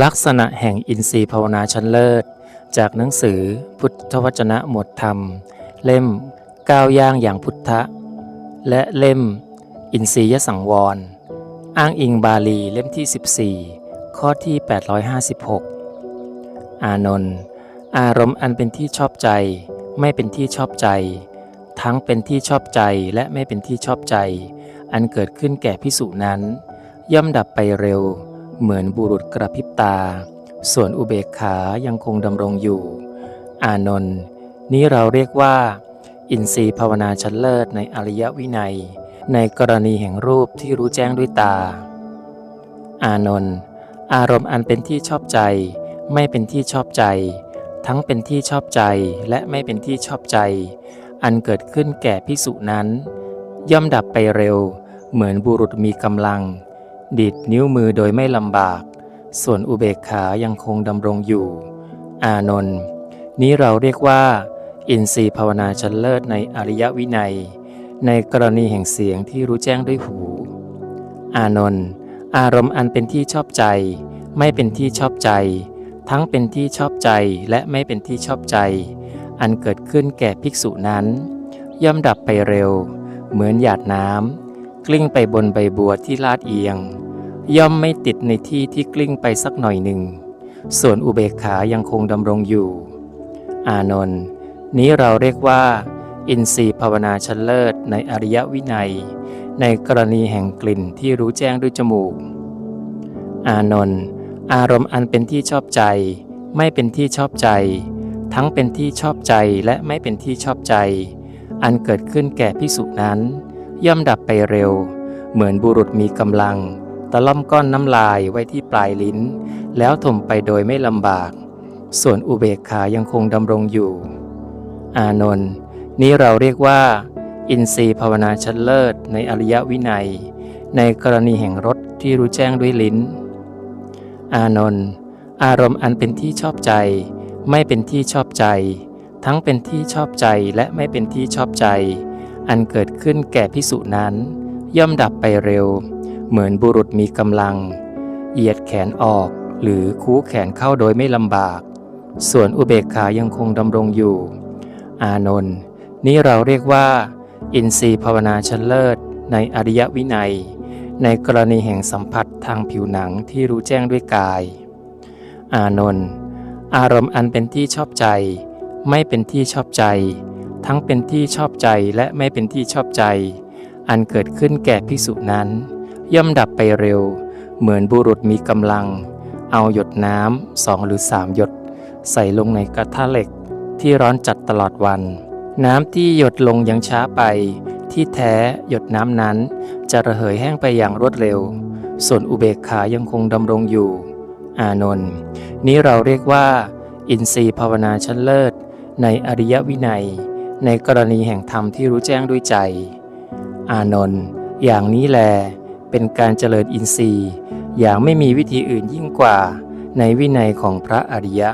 ลักษณะแห่งอินทรีย์ภาวนาชั้นเลิศ จากหนังสือพุทธวจนะหมวดธรรม เล่มก้าวย่างอย่างพุทธะ และเล่มอินทรียสังวร อ้างอิงบาลีเล่มที่ 14 ข้อที่ 856 อานนท์อารมณ์อันเป็นที่ชอบใจ ไม่เป็นที่ชอบใจ ทั้งเป็นที่ชอบใจและไม่เป็นที่ชอบใจ อันเกิดขึ้นแก่พิสุนั้น ย่อมดับไปเร็ว เหมือนบุรุษกระพริบตา ส่วนอุเบกขายังคงดำรงอยู่ อานนท์นี้เราเรียกว่า อินทรีย์ภาวนาชั้นเลิศในอริยวินัย ในกรณีแห่งรูปที่รู้แจ้งด้วยตา อานนท์อารมณ์อันเป็นที่ชอบใจ ไม่เป็นที่ชอบใจ ทั้งเป็นที่ชอบใจและไม่เป็นที่ชอบใจ อันเกิดขึ้นแก่พิสุนั้น ย่อมดับไปเร็ว เหมือนบุรุษมีกำลัง ดีดนิ้วมือโดยไม่ลำบาก ส่วนอุเบกขายังคงดำรงอยู่ อานนท์นี้เราเรียกว่า อินทรีย์ภาวนาชั้นเลิศในอริยวินัย ในกรณีแห่งเสียงที่รู้แจ้งด้วยหู อานนท์อารมณ์อันเป็นที่ชอบใจ ไม่เป็นที่ชอบใจ ทั้งเป็นที่ชอบใจและไม่เป็นที่ชอบใจ อันเกิดขึ้นแก่ภิกษุนั้น ย่อมดับไปเร็ว เหมือนหยาดน้ำกลิ้งไปบนใบบัวที่ลาดเอียง ย่อมไม่ติดในที่ที่กลิ้งไปสักหน่อยหนึ่ง ส่วนอุเบกขายังคงดำรงอยู่ อานนท์นี้เราเรียกว่า อินทรีย์ภาวนาชั้นเลิศในอริยวินัย ในกรณีแห่งกลิ่นที่รู้แจ้งด้วยจมูก อานนท์อารมณ์อันเป็นที่ชอบใจ ไม่เป็นที่ชอบใจ ทั้งเป็นที่ชอบใจและไม่เป็นที่ชอบใจ อันเกิดขึ้นแก่พิสุนั้น ย่อมดับไปเร็ว เหมือนบุรุษมีกำลัง ตะล่อมก้อนน้ำลายไว้ที่ปลายลิ้น แล้วถมไปโดยไม่ลำบาก ส่วนอุเบกขายังคงดำรงอยู่ อานนท์นี้เราเรียกว่า อินทรีย์ภาวนาชั้นเลิศในอริยวินัย ในกรณีแห่งรสที่รู้แจ้งด้วยลิ้น อานนท์อารมณ์อันเป็นที่ชอบใจ ไม่เป็นที่ชอบใจ ทั้งเป็นที่ชอบใจและไม่เป็นที่ชอบใจ อันเกิดขึ้นแก่พิสุนั้น ย่อมดับไปเร็ว เหมือนบุรุษมีกำลัง เหยียดแขนออกหรือคูแขนเข้าโดยไม่ลำบาก ส่วนอุเบกขายังคงดำรงอยู่ อานนท์นี้เราเรียกว่า อินทรีย์ภาวนาชั้นเลิศในอริยวินัย ในกรณีแห่งสัมผัสทางผิวหนังที่รู้แจ้งด้วยกาย อานนท์อารมณ์อันเป็นที่ชอบใจ ไม่เป็นที่ชอบใจ ทั้งเป็นที่ชอบใจและไม่เป็นที่ชอบใจ อันเกิดขึ้นแก่ภิกษุนั้น ย่อมดับไปเร็ว เหมือนบุรุษมีกำลัง เอาหยดน้ำสองหรือสามหยด ใส่ลงในกระทะเหล็กที่ร้อนจัดตลอดวัน น้ำที่หยดลงยังช้าไป ที่แท้หยดน้ำนั้น จะระเหยแห้งไปอย่างรวดเร็ว ส่วนอุเบกขายังคงดำรงอยู่ อานนท์นี้เราเรียกว่า อินทรีย์ภาวนาชั้นเลิศ ในอริยวินัย ในกรณีแห่งธรรมที่รู้แจ้งด้วยใจ อานนท์อย่างนี้แล เป็นการเจริญอินทรีย์ อย่างไม่มีวิธีอื่นยิ่งกว่าในวินัยของพระอริยะ